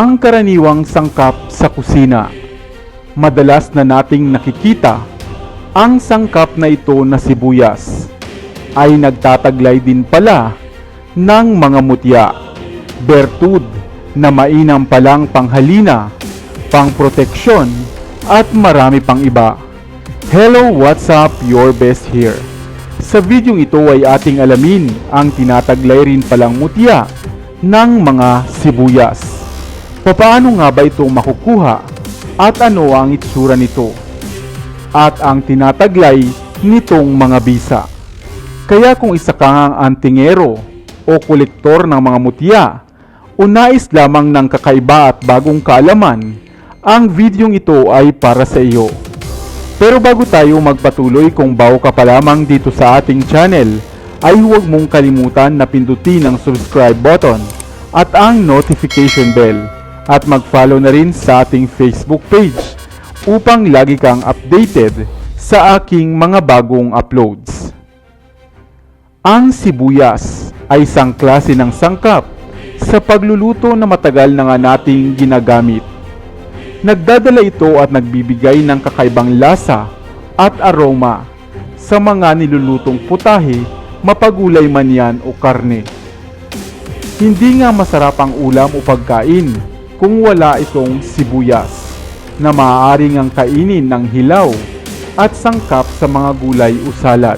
Pangkaraniwang sangkap sa kusina. Madalas na nating nakikita ang sangkap na ito na sibuyas ay nagtataglay din pala ng mga mutya, bertud na mainam palang panghalina, pangproteksyon at marami pang iba. Hello, what's up? Your best here. Sa videong ito ay ating alamin ang tinataglay rin palang mutya ng mga sibuyas. Papaano nga ba ito makukuha at ano ang itsura nito? At ang tinataglay nitong mga bisa. Kaya kung isa ka ngang antingero o kolektor ng mga mutya o lamang ng kakaiba at bagong kaalaman, ang videong ito ay para sa iyo. Pero bago tayo magpatuloy kung bago ka pa lamang dito sa ating channel, ay huwag mong kalimutan na pindutin ang subscribe button at ang notification bell at mag-follow na rin sa ating Facebook page upang lagi kang updated sa aking mga bagong uploads. Ang sibuyas ay isang klase ng sangkap sa pagluluto na matagal na nga nating ginagamit. Nagdadala ito at nagbibigay ng kakaibang lasa at aroma sa mga nilulutong putahe, mapagulay man yan o karne. Hindi nga masarap ang ulam o pagkain kung wala itong sibuyas na maaaring ang kainin ng hilaw at sangkap sa mga gulay o salad.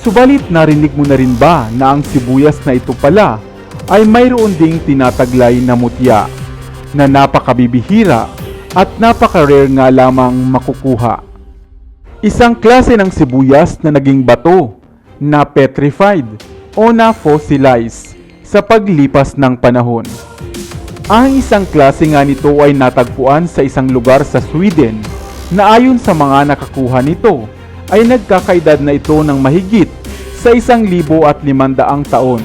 Subalit narinig mo na rin ba na ang sibuyas na ito pala ay mayroon ding tinataglay na mutya na napakabibihira at napaka-rare nga lamang makukuha. Isang klase ng sibuyas na naging bato, na petrified o na fossilized sa paglipas ng panahon. Ang isang klase nga nito ay natagpuan sa isang lugar sa Sweden na ayon sa mga nakakuha nito ay nagkakaedad na ito ng mahigit sa isang libo at limandaang taon.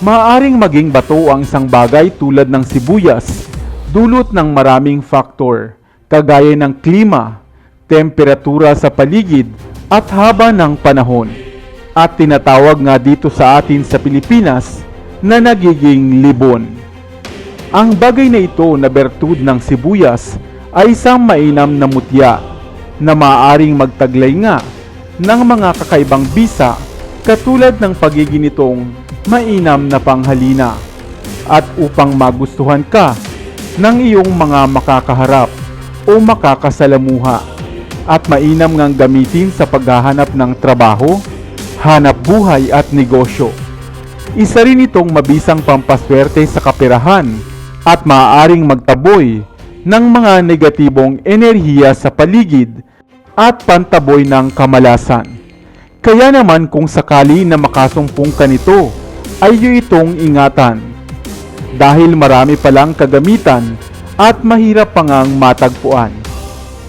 Maaaring maging bato ang isang bagay tulad ng sibuyas dulot ng maraming faktor kagaya ng klima, temperatura sa paligid at haba ng panahon. At tinatawag nga dito sa atin sa Pilipinas na nagiging libon. Ang bagay na ito na bertud ng sibuyas ay isang mainam na mutya na maaaring magtaglay nga ng mga kakaibang bisa katulad ng pagiging mainam na panghalina at upang magustuhan ka ng iyong mga makakaharap o makakasalamuha at mainam ngang gamitin sa paghahanap ng trabaho, hanap buhay at negosyo. Isa rin itong mabisang pampaswerte sa kaperahan at maaaring magtaboy ng mga negatibong enerhiya sa paligid at pantaboy ng kamalasan. Kaya naman kung sakali na makasumpong ka nito, ay iyo itong ingatan. Dahil marami palang kagamitan at mahirap pa ngang matagpuan.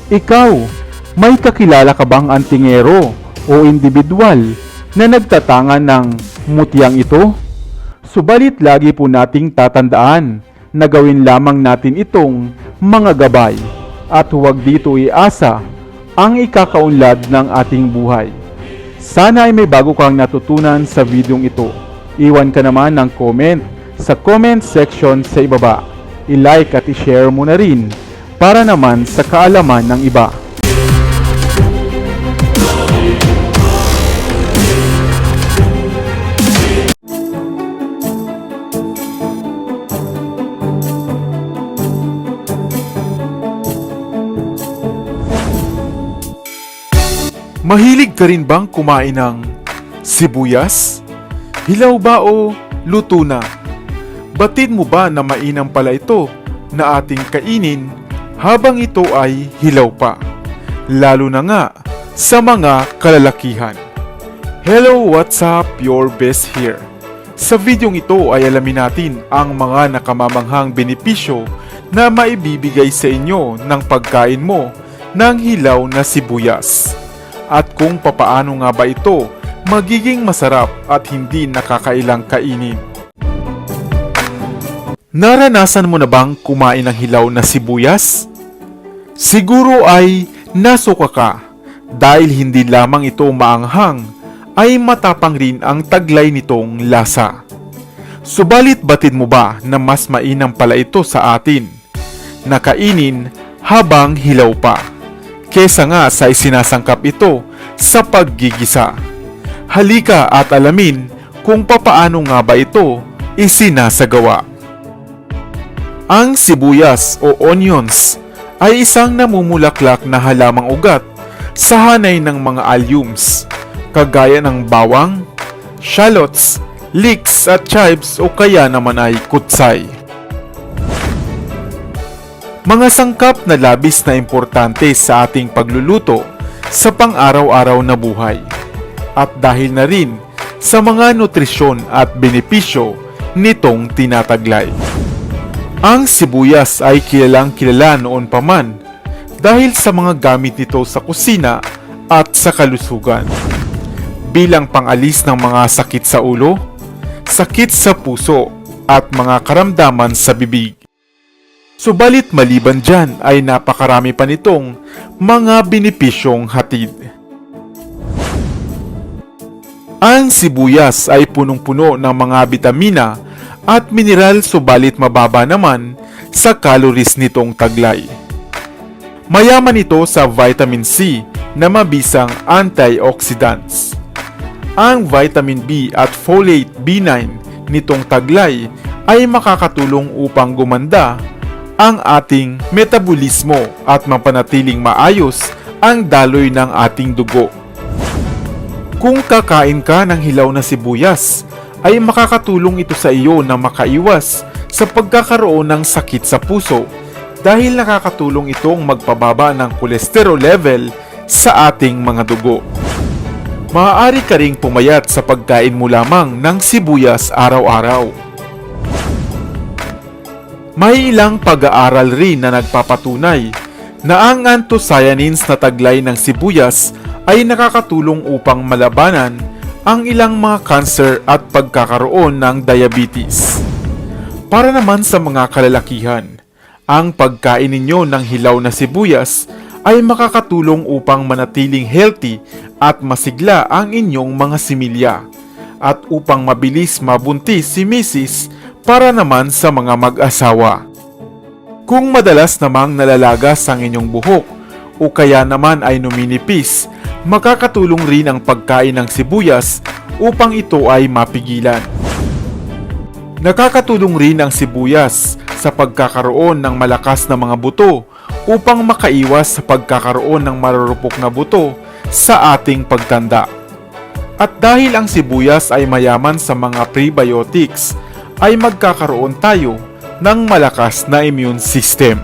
Ikaw, may kakilala ka bang antingero o individual na nagtatangan ng mutyang ito? Subalit lagi po nating tatandaan na gawin lamang natin itong mga gabay at huwag dito iasa ang ikakaunlad ng ating buhay. Sana ay may bago kang natutunan sa videong ito. Iwan ka naman ng comment sa comment section sa ibaba. I-like at i-share mo na rin para naman sa kaalaman ng iba. Mahilig ka rin bang kumain ng sibuyas? Hilaw ba o luto na? Batid mo ba na mainam pala ito na ating kainin habang ito ay hilaw pa? Lalo na nga sa mga kalalakihan. Hello, what's up? Your best here. Sa videong ito ay alamin natin ang mga nakamamanghang benepisyo na maibibigay sa inyo ng pagkain mo ng hilaw na sibuyas at kung papaano nga ba ito magiging masarap at hindi nakakailang kainin. Naranasan mo na bang kumain ng hilaw na sibuyas? Siguro ay nasuka ka dahil hindi lamang ito maanghang ay matapang rin ang taglay nitong lasa. Subalit batid mo ba na mas mainam pala ito sa atin? Nakainin habang hilaw pa. Kesa nga sa isinasangkap ito sa paggigisa. Halika at alamin kung papaano nga ba ito isinasagawa. Ang sibuyas o onions ay isang namumulaklak na halamang ugat sa hanay ng mga alliums, kagaya ng bawang, shallots, leeks at chives o kaya naman ay kutsay. Mga sangkap na labis na importante sa ating pagluluto sa pang-araw-araw na buhay. At dahil na rin sa mga nutrisyon at benepisyo nitong tinataglay. Ang sibuyas ay kilalang kilala noon pa man dahil sa mga gamit nito sa kusina at sa kalusugan. Bilang pangalis ng mga sakit sa ulo, sakit sa puso at mga karamdaman sa bibig. Subalit maliban dyan ay napakarami pa nitong mga benepisyong hatid. Ang sibuyas ay punong-puno ng mga bitamina at mineral subalit mababa naman sa calories nitong taglay. Mayaman ito sa vitamin C na mabisang antioxidants. Ang vitamin B at folate B9 nitong taglay ay makakatulong upang gumanda ang ating metabolismo at mapanatiling maayos ang daloy ng ating dugo. Kung kakain ka ng hilaw na sibuyas, ay makakatulong ito sa iyo na makaiwas sa pagkakaroon ng sakit sa puso dahil nakakatulong itong magpababa ng kolesterol level sa ating mga dugo. Maaari ka ring pumayat sa pagkain mo lamang ng sibuyas araw-araw. May ilang pag-aaral rin na nagpapatunay na ang anthocyanins na taglay ng sibuyas ay nakakatulong upang malabanan ang ilang mga cancer at pagkakaroon ng diabetes. Para naman sa mga kalalakihan, ang pagkain ninyo ng hilaw na sibuyas ay makakatulong upang manatiling healthy at masigla ang inyong mga similya at upang mabilis mabuntis si Mrs. para naman sa mga mag-asawa. Kung madalas namang nalalagas ang inyong buhok o kaya naman ay numinipis, makakatulong rin ang pagkain ng sibuyas upang ito ay mapigilan. Nakakatulong rin ang sibuyas sa pagkakaroon ng malakas na mga buto upang makaiwas sa pagkakaroon ng marurupok na buto sa ating pagtanda. At dahil ang sibuyas ay mayaman sa mga prebiotics, ay magkakaroon tayo ng malakas na immune system.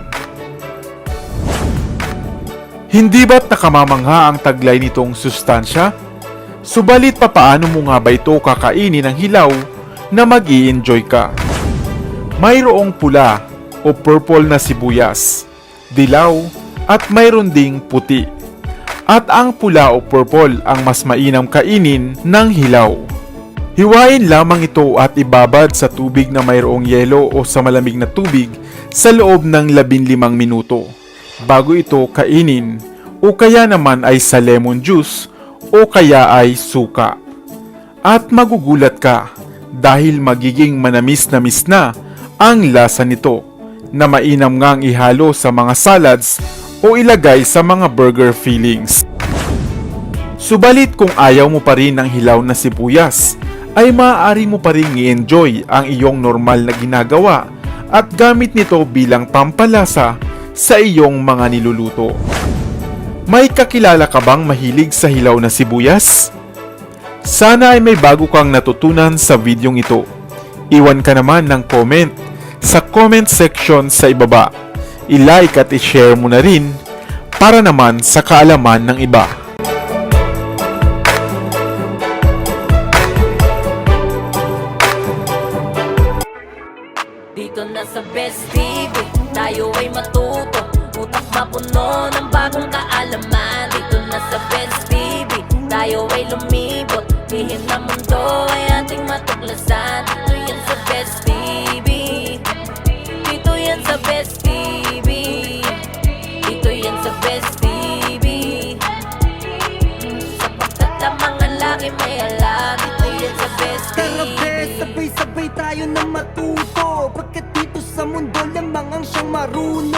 Hindi ba't nakamamangha ang taglay nitong sustansya? Subalit papaano mo nga ba ito kakainin ng hilaw na mag enjoy ka? Mayroong pula o purple na sibuyas, dilaw at mayroon ding puti. At ang pula o purple ang mas mainam kainin ng hilaw. Hiwain lamang ito at ibabad sa tubig na mayroong yelo o sa malamig na tubig sa loob ng 15 minuto bago ito kainin o kaya naman ay sa lemon juice o kaya ay suka. At magugulat ka dahil magiging manamis-namis na ang lasa nito na mainam ngang ihalo sa mga salads o ilagay sa mga burger fillings. Subalit kung ayaw mo pa rin ng hilaw na sibuyas, ay maaari mo pa rin i-enjoy ang iyong normal na ginagawa at gamit nito bilang pampalasa sa iyong mga niluluto. May kakilala ka bang mahilig sa hilaw na sibuyas? Sana ay may bago kang natutunan sa videong ito. Iwan ka naman ng comment sa comment section sa ibaba. I-like at i-share mo na rin para naman sa kaalaman ng iba. Na sa Best TV, tayo ay matuto. Utak mapuno ng bagong kaalaman? Dito na sa Best TV, tayo ay lumibot. Lihim na mundo ay ating matuklasan. Dito yan sa Best TV Dito yan sa Best TV Dito yan sa Best TV Sapagkat ang mga laki may alam Dito yan sa Best TV sabay-sabay tayo tayo na matuto sa mundo lamang ang siyang marunong